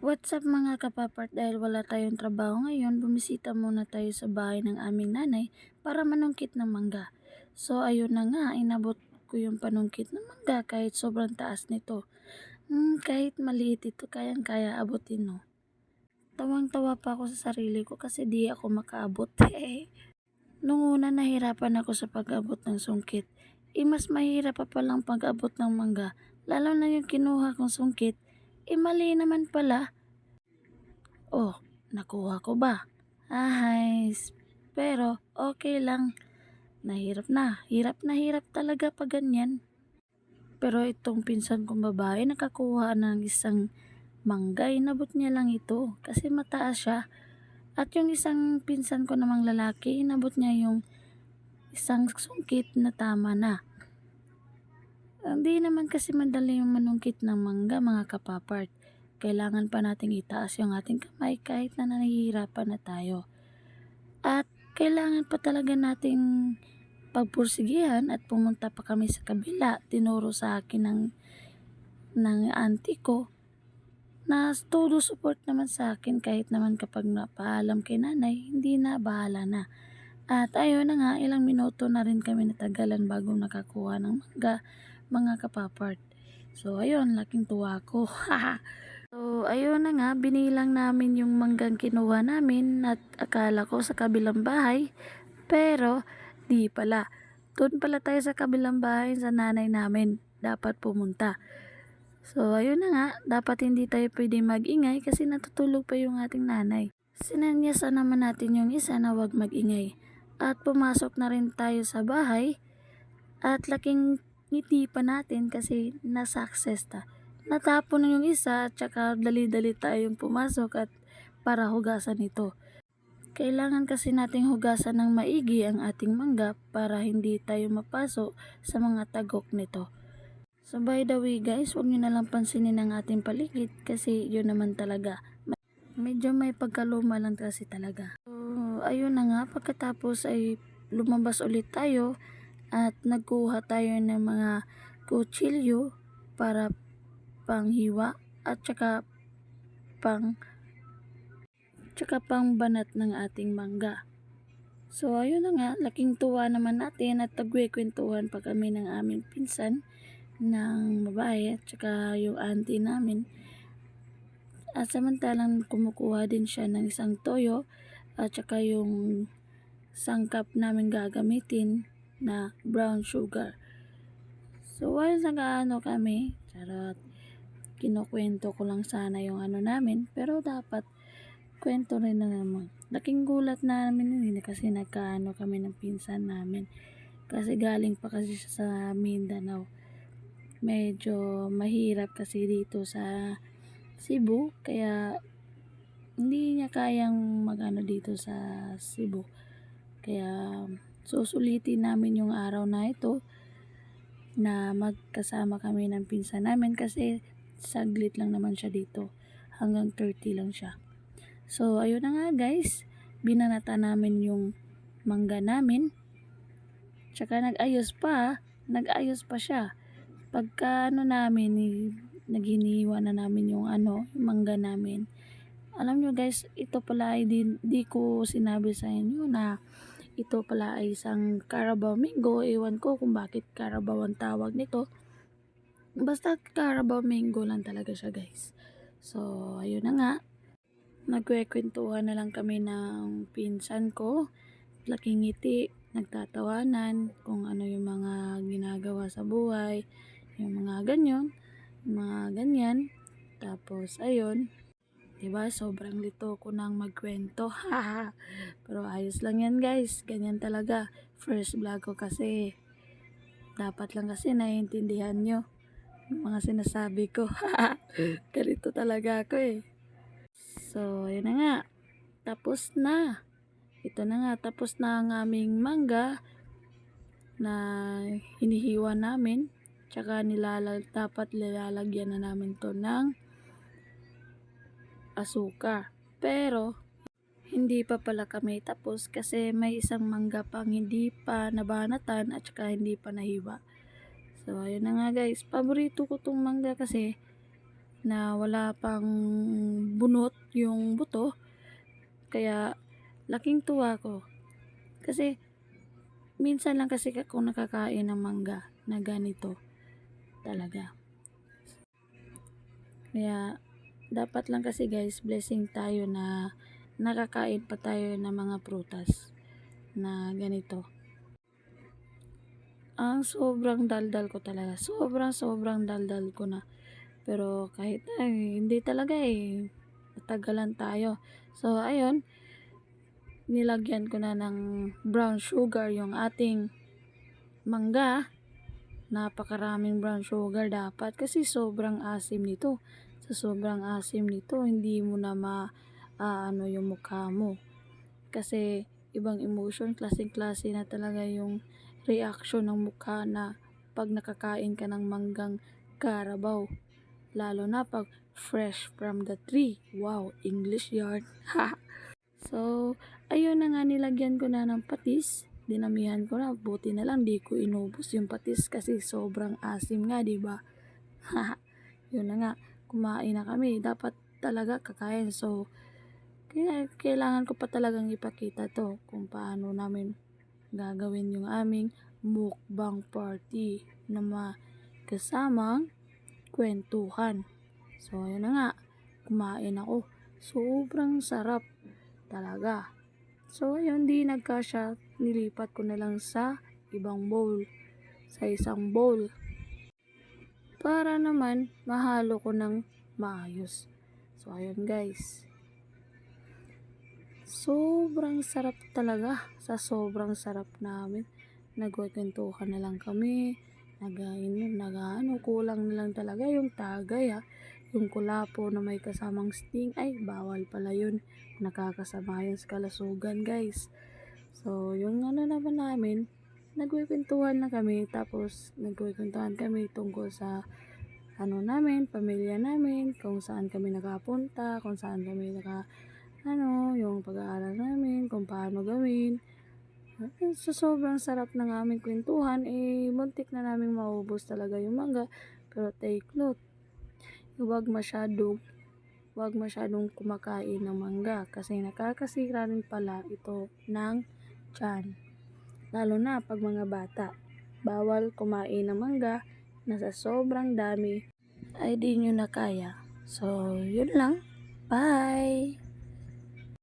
What's up mga kapapart dahil wala tayong trabaho ngayon, bumisita muna tayo sa bahay ng aming nanay para manungkit ng mangga. So ayun na nga, inabot ko yung panungkit ng mangga kahit sobrang taas nito. Hmm, kahit maliit ito, kayang kaya abutin no. Tawang-tawa pa ako sa sarili ko kasi di ako makaabot. Nung una nahirapan ako sa pag-abot ng sungkit. Eh mas mahirap pa palang pag-abot ng mangga. Lalo na yung kinuha kong sungkit. Eh mali naman pala. Oh, nakuha ko ba? Ay, pero okay lang. Nahirap na. Hirap na hirap talaga pag ganyan. Pero itong pinsan kong babae nakakuha ng isang mangga. Inabot niya lang ito kasi mataas siya. At yung isang pinsan ko namang lalaki, inabot niya yung isang sungkit na tama na. Hindi naman kasi madali yung manungkit ng mangga mga kapapart. Kailangan pa nating itaas yung ating kamay kahit na nahihirapan na tayo. At kailangan pa talaga nating pagpursigihan at pumunta pa kami sa kabila. Tinuro sa akin ng, ng auntie ko na todo support naman sa akin kahit naman kapag napaalam kay nanay, hindi na bahala na. At ayun na nga, ilang minuto na rin kami natagalan bago nakakuha ng mangga mga kapapart. So ayun, laking tuwa ko. so ayun na nga, binilang namin yung manggang kinuha namin at akala ko sa kabilang bahay. Pero di pala. Doon pala tayo sa kabilang bahay sa nanay namin dapat pumunta. So, ayun na nga, dapat hindi tayo pwede magingay kasi natutulog pa yung ating nanay. Sinanyasan naman natin yung isa na wag magingay. At pumasok na rin tayo sa bahay at laking ngiti pa natin kasi na-success ta. Natapon na yung isa at saka dali-dali tayong pumasok at para hugasan ito. Kailangan kasi nating hugasan ng maigi ang ating mangga para hindi tayo mapaso sa mga tagok nito. So by the way guys, huwag nyo na lang pansinin ang ating paligid kasi yun naman talaga. Medyo may pagkaluma lang kasi talaga. So ayun na nga, pagkatapos ay lumabas ulit tayo at nagkuha tayo ng mga kutsilyo para panghiwa at saka pang tsaka pang banat ng ating mangga. So ayun na nga, laking tuwa naman natin at nagwekwentuhan pa kami ng aming pinsan ng babae at saka yung auntie namin. At samantalang kumukuha din siya ng isang toyo at saka yung sangkap namin gagamitin na brown sugar. So while nag-ano kami, charot, kinukwento ko lang sana yung ano namin, pero dapat kwento rin na naman. Laking gulat namin yun eh, kasi nagkaano kami ng pinsan namin. Kasi galing pa kasi siya sa Mindanao. Medyo mahirap kasi dito sa Cebu. Kaya hindi niya kayang magano dito sa Cebu. Kaya susulitin namin yung araw na ito na magkasama kami ng pinsan namin kasi saglit lang naman siya dito. Hanggang 30 lang siya. So, ayun na nga guys. Binanata namin yung mangga namin. Tsaka nag-ayos pa. Nag-ayos pa siya. Pagka ano namin, eh, naghiniwa na namin yung ano, yung mangga namin. Alam nyo guys, ito pala ay di, di ko sinabi sa inyo na ito pala ay isang Carabao Mango. Ewan ko kung bakit Carabao ang tawag nito. Basta Carabao Mango lang talaga siya guys. So, ayun na nga nagkwekwentuhan na lang kami ng pinsan ko. Laking ngiti, nagtatawanan kung ano yung mga ginagawa sa buhay, yung mga ganyan, mga ganyan. Tapos, ayun, diba, sobrang lito ko nang magkwento. Pero ayos lang yan guys, ganyan talaga. First vlog ko kasi, dapat lang kasi naiintindihan nyo mga sinasabi ko. Ganito talaga ako eh. So, yun na nga. Tapos na. Ito na nga, tapos na ang aming mangga na hinihiwa namin. Tsaka nilalag, dapat nilalagyan na namin to ng asukar. Pero, hindi pa pala kami tapos kasi may isang mangga pang hindi pa nabanatan at saka hindi pa nahiwa. So, ayun na nga guys. Paborito ko tong mangga kasi na wala pang bunot yung buto. Kaya laking tuwa ko. Kasi minsan lang kasi ako nakakain ng mangga na ganito talaga. Kaya dapat lang kasi guys blessing tayo na nakakain pa tayo ng mga prutas na ganito. Ang sobrang daldal ko talaga. Sobrang sobrang daldal ko na. Pero kahit ay, hindi talaga eh. Natagalan tayo. So ayun, nilagyan ko na ng brown sugar yung ating mangga. Napakaraming brown sugar dapat kasi sobrang asim nito. Sa sobrang asim nito, hindi mo na ma ah, ano yung mukha mo. Kasi ibang emotion, klaseng-klase na talaga yung reaction ng mukha na pag nakakain ka ng manggang karabaw. Lalo na pag fresh from the tree. Wow, English yarn. so, ayun na nga nilagyan ko na ng patis. Dinamihan ko na. Buti na lang di ko inubos yung patis kasi sobrang asim nga, di ba? yun na nga. Kumain na kami. Dapat talaga kakain. So, kailangan ko pa talagang ipakita to kung paano namin gagawin yung aming mukbang party na kasamang kwentuhan. So, ayun na nga. Kumain ako. Sobrang sarap talaga. So, ayun, di nagkasya. Nilipat ko na lang sa ibang bowl. Sa isang bowl. Para naman, mahalo ko ng maayos. So, ayun guys. Sobrang sarap talaga. Sa sobrang sarap namin. Nagkwentuhan na lang kami. Nagain, nagaano, kulang na lang talaga yung tagay ha. Yung kulapo na may kasamang sting. Ay, bawal pala yun. Nakakasama yun sa kalasugan guys. So, yung ano naman namin, nagkwentuhan na kami. Tapos, nagkwentuhan kami tungkol sa ano namin, pamilya namin, kung saan kami nakapunta, kung saan kami naka ano, yung pag-aaral namin, kung paano gawin. Sa sobrang sarap ng aming kwentuhan, eh, muntik na namin maubos talaga yung mangga. Pero take note, huwag masyadong, huwag masyadong kumakain ng mangga kasi nakakasira rin pala ito ng tiyan. Lalo na pag mga bata. Bawal kumain ng mangga na sa sobrang dami ay di nyo na kaya. So, yun lang. Bye!